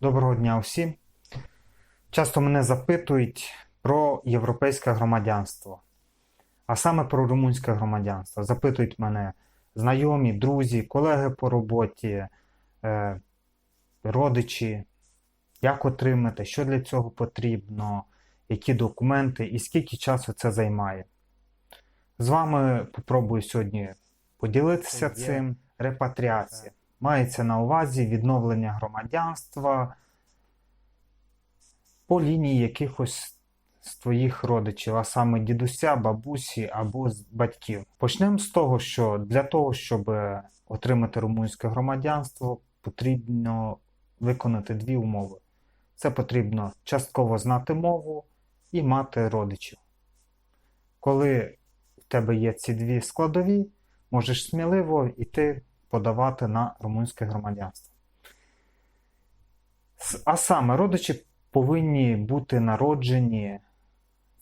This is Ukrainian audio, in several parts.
Доброго дня усім. Часто мене запитують про європейське громадянство, а саме про румунське громадянство. Запитують мене знайомі, друзі, колеги по роботі, е, родичі, як отримати, що для цього потрібно, які документи і скільки часу це займає. З вами попробую сьогодні поділитися цим. Репатріація. Мається на увазі відновлення громадянства по лінії якихось з твоїх родичів, а саме дідуся, бабусі або батьків. Почнемо з того, що для того, щоб отримати румунське громадянство, потрібно виконати дві умови. Це потрібно частково знати мову і мати родичів. Коли в тебе є ці дві складові, можеш сміливо йти подавати на румунське громадянство. А саме родичі повинні бути народжені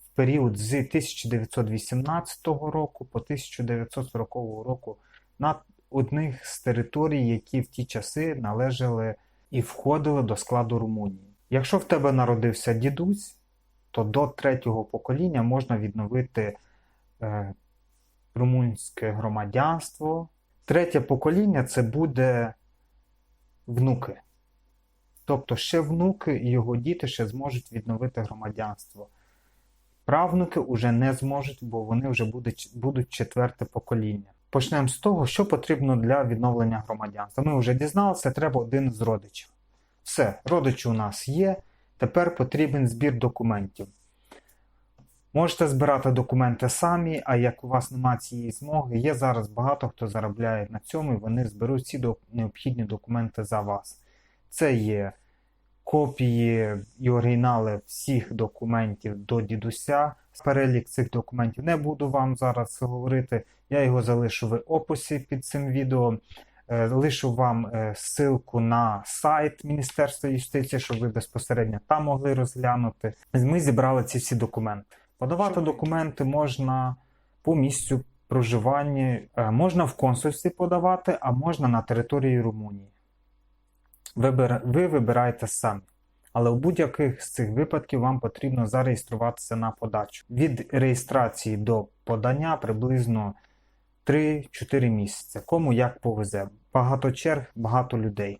в період з 1918 року по 1940 року на одних з територій, які в ті часи належали і входили до складу Румунії. Якщо в тебе народився дідусь, то до третього покоління можна відновити е, румунське громадянство. Третє покоління це буде внуки. Тобто ще внуки і його діти ще зможуть відновити громадянство. Правнуки вже не зможуть, бо вони вже будуть, будуть четверте покоління. Почнемо з того, що потрібно для відновлення громадянства. Ми вже дізналися, треба один з родичів. Все, родичі у нас є. Тепер потрібен збір документів. Можете збирати документи самі, а як у вас немає цієї змоги, є зараз багато хто заробляє на цьому, і вони зберуть всі до- необхідні документи за вас. Це є копії і оригінали всіх документів до дідуся. Перелік цих документів не буду вам зараз говорити. Я його залишу в описі під цим відео. Е, Лишу вам е, ссылку на сайт Міністерства юстиції, щоб ви безпосередньо там могли розглянути. Ми зібрали ці всі документи. Подавати документи можна по місцю проживання, е, можна в консульстві подавати, а можна на території Румунії. Вибир- Ви вибираєте самі. Але у будь-яких з цих випадків вам потрібно зареєструватися на подачу. Від реєстрації до подання приблизно 3-4 місяці. Кому як повезе. Багато черг, багато людей.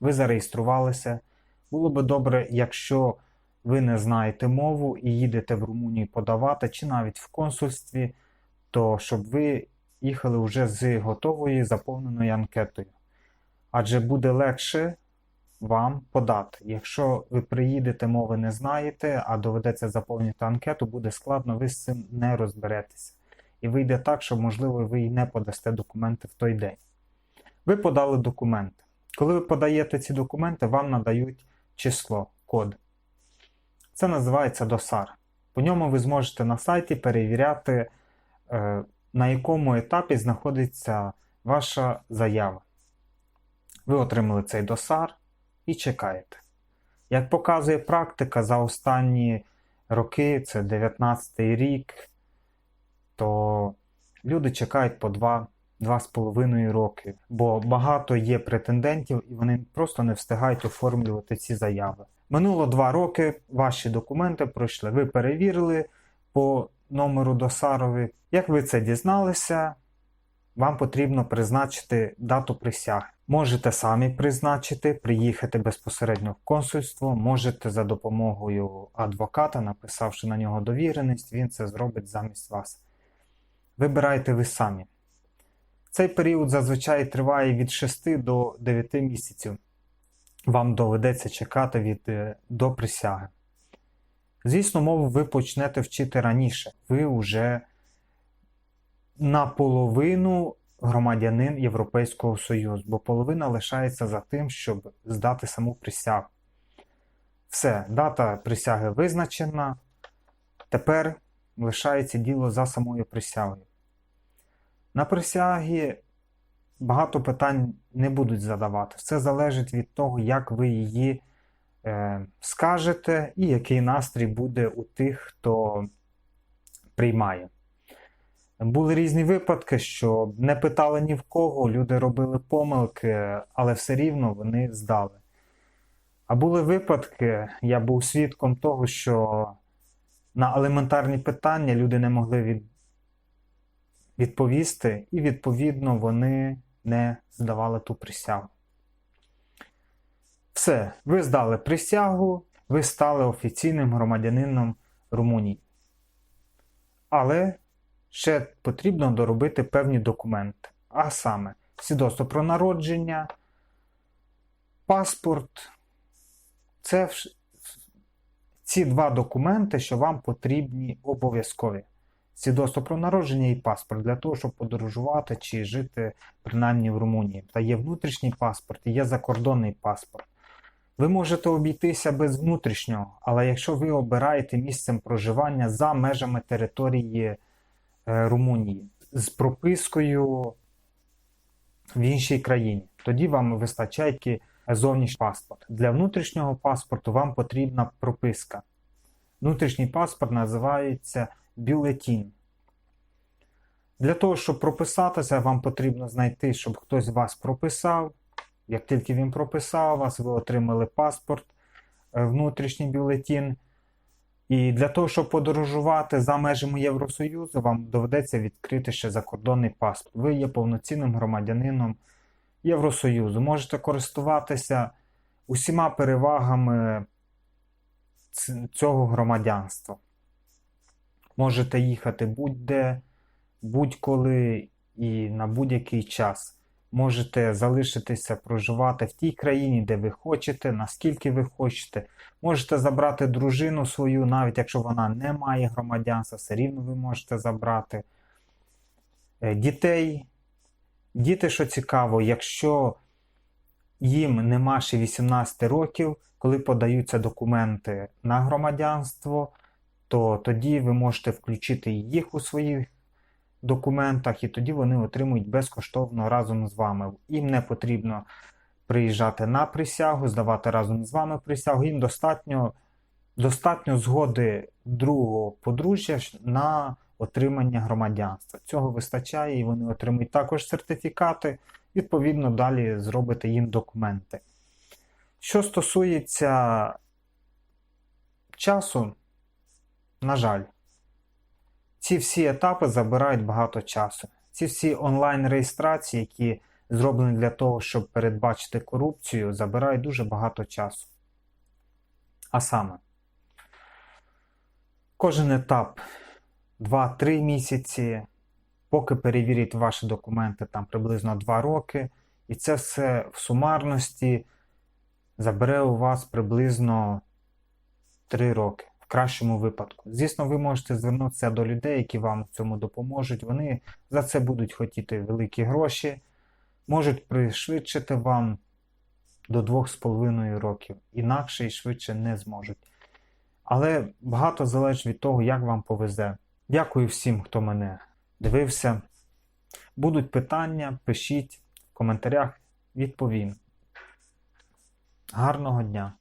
Ви зареєструвалися. Було би добре, якщо ви не знаєте мову і їдете в Румунію подавати, чи навіть в консульстві, то щоб ви їхали вже з готовою заповненою анкетою. Адже буде легше вам подати. Якщо ви приїдете, мови не знаєте, а доведеться заповнити анкету, буде складно, ви з цим не розберетеся. І вийде так, що, можливо, ви і не подасте документи в той день. Ви подали документи. Коли ви подаєте ці документи, вам надають число, код. Це називається досар. По ньому ви зможете на сайті перевіряти, е, на якому етапі знаходиться ваша заява. Ви отримали цей досар і чекаєте. Як показує практика, за останні роки, це 19 рік, то люди чекають по 2-2,5 роки, бо багато є претендентів і вони просто не встигають оформлювати ці заяви. Минуло 2 роки, ваші документи пройшли, ви перевірили по номеру досарові. Як ви це дізналися, вам потрібно призначити дату присяги. Можете самі призначити, приїхати безпосередньо в консульство, можете за допомогою адвоката, написавши на нього довіреність, він це зробить замість вас. Вибирайте ви самі. Цей період зазвичай триває від 6 до 9 місяців. Вам доведеться чекати від, е, до присяги. Звісно, мову ви почнете вчити раніше. Ви вже наполовину громадянин Європейського Союзу, бо половина лишається за тим, щоб здати саму присягу. Все, дата присяги визначена. Тепер лишається діло за самою присягою. На присягі багато питань не будуть задавати. Все залежить від того, як ви її е, скажете і який настрій буде у тих, хто приймає. Були різні випадки, що не питали ні в кого, люди робили помилки, але все рівно вони здали. А були випадки, я був свідком того, що на елементарні питання люди не могли від... відповісти, і відповідно вони не здавали ту присягу. Все, ви здали присягу, ви стали офіційним громадянином Румунії. Але ще потрібно доробити певні документи. А саме, свідоцтво про народження, паспорт. Це ці два документи, що вам потрібні обов'язкові. Свідоцтво про народження і паспорт для того, щоб подорожувати чи жити принаймні в Румунії. Та є внутрішній паспорт є закордонний паспорт. Ви можете обійтися без внутрішнього, але якщо ви обираєте місцем проживання за межами території е, Румунії з пропискою в іншій країні, тоді вам вистачає тільки зовнішній паспорт. Для внутрішнього паспорту вам потрібна прописка. Внутрішній паспорт називається бюлетін. Для того, щоб прописатися, вам потрібно знайти, щоб хтось вас прописав. Як тільки він прописав вас, ви отримали паспорт, е, внутрішній бюлетін. І для того, щоб подорожувати за межами Євросоюзу, вам доведеться відкрити ще закордонний паспорт. Ви є повноцінним громадянином Євросоюзу. Можете користуватися усіма перевагами цього громадянства. Можете їхати будь-де, будь-коли і на будь-який час. Можете залишитися проживати в тій країні, де ви хочете, наскільки ви хочете. Можете забрати дружину свою, навіть якщо вона не має громадянства, все рівно ви можете забрати. Е, Дітей. Діти, що цікаво, якщо їм нема ще 18 років, коли подаються документи на громадянство, то тоді ви можете включити їх у своїх документах, і тоді вони отримують безкоштовно разом з вами. Їм не потрібно приїжджати на присягу, здавати разом з вами присягу. Їм достатньо, достатньо згоди другого подружжя на отримання громадянства. Цього вистачає, і вони отримують також сертифікати. Відповідно, далі зробите їм документи. Що стосується часу, на жаль, ці всі етапи забирають багато часу. Ці всі онлайн-реєстрації, які зроблені для того, щоб передбачити корупцію, забирають дуже багато часу. А саме, кожен етап 2-3 місяці, поки перевірять ваші документи, там приблизно 2 роки, і це все в сумарності забере у вас приблизно 3 роки. Кращому випадку. Звісно, ви можете звернутися до людей, які вам в цьому допоможуть. Вони за це будуть хотіти великі гроші, можуть пришвидшити вам до 2,5 років, інакше і швидше не зможуть. Але багато залежить від того, як вам повезе. Дякую всім, хто мене дивився. Будуть питання, пишіть в коментарях, відповім. Гарного дня!